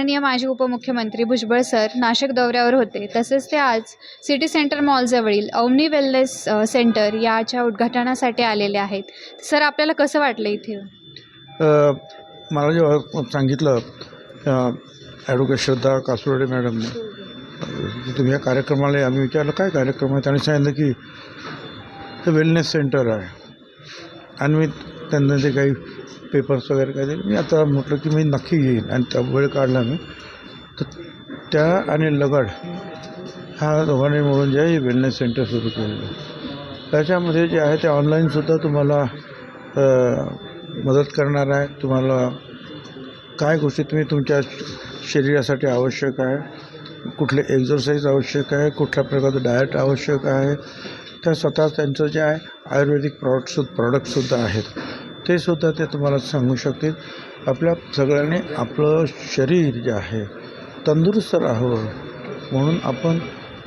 माननीय माजी उपमुख्यमंत्री भुजबळ सर नाशिक दौऱ्यावर होते. तसेच ते आज सिटी सेंटर मॉलजवळील अवनी वेलनेस सेंटर याच्या उद्घाटनासाठी आलेले आहेत. सर आपल्याला कसं वाटलं इथे? मला जेव्हा सांगितलं ॲडव्होकेट श्रद्धा कासुर्डे मॅडमने तुम्ही या कार्यक्रमाला आम्ही विचारलं काय कार्यक्रम आहे? त्यांनी सांगितलं की ते वेलनेस सेंटर आहे. आणि मी त्यांना ते काही पेपर्स वगैरे काय मी आता म्हटलं की मी नक्की येईन आणि त्या वेळ काढला मी. तर त्या आणि लगड ह्या दोघांनी मिळून जे वेलनेस सेंटर सुरू केलेलं त्याच्यामध्ये जे आहे ते ऑनलाईनसुद्धा तुम्हाला मदत करणार आहे. तुम्हाला काय गोष्टी तुम्ही तुमच्या शरीरासाठी आवश्यक आहे कुठले एक्झरसाईज आवश्यक आहे कुठल्या प्रकारचं डाएट आवश्यक आहे त्या स्वतः त्यांचं जे आहे आयुर्वेदिक प्रॉडक्टसु प्रॉडक्टसुद्धा आहेत. ते सुद्धा ते तुम्हाला सांगू शकतील. आपल्या सगळ्यांनी आपलं शरीर जे आहे तंदुरुस्त राहावं. म्हणून आपण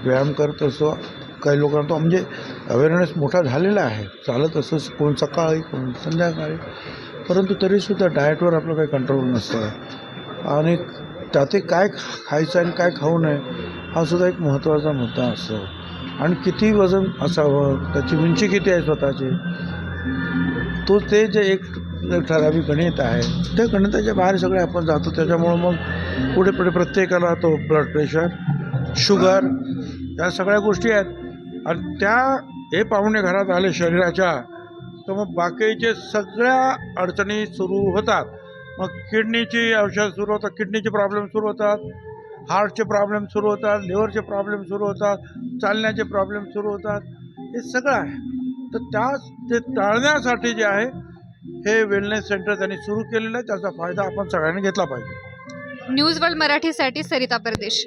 व्यायाम करत असो. काही लोकांना तो म्हणजे अवेअरनेस मोठा झालेला आहे. चालत असं कोण सकाळी कोण संध्याकाळी. परंतु तरीसुद्धा डाएटवर आपलं काही कंट्रोल नसतं. आणि त्याते काय खायचं आणि काय खाऊ नये हा सुद्धा एक महत्त्वाचा मुद्दा असतो. आणि किती वजन असावं त्याची उंची किती आहे स्वतःची? तो ते जे एक ठराविक गणित आहे त्या गणिताच्या बाहेर सगळे आपण जातो. त्याच्यामुळं मग पुढे पुढे प्रत्येकाला तो ब्लड प्रेशर शुगर या सगळ्या गोष्टी आहेत. आणि त्या हे पाहुणे घरात आले शरीराच्या तर मग बाकीचे सगळ्या अडचणी सुरू होतात. मग किडनीची औषध सुरू होतात किडनीचे प्रॉब्लेम सुरू होतात हार्टचे प्रॉब्लेम सुरू होतात लिव्हरचे प्रॉब्लेम सुरू होतात चालण्याचे प्रॉब्लेम सुरू होतात. हे सगळं आहे. तर त्या ते टाळण्यासाठी जे आहे हे वेलनेस सेंटर त्यांनी सुरू केलेलं आहे. त्याचा फायदा आपण सगळ्यांनी घेतला पाहिजे. न्यूज वर्ल्ड मराठीसाठी सरिता परदेश.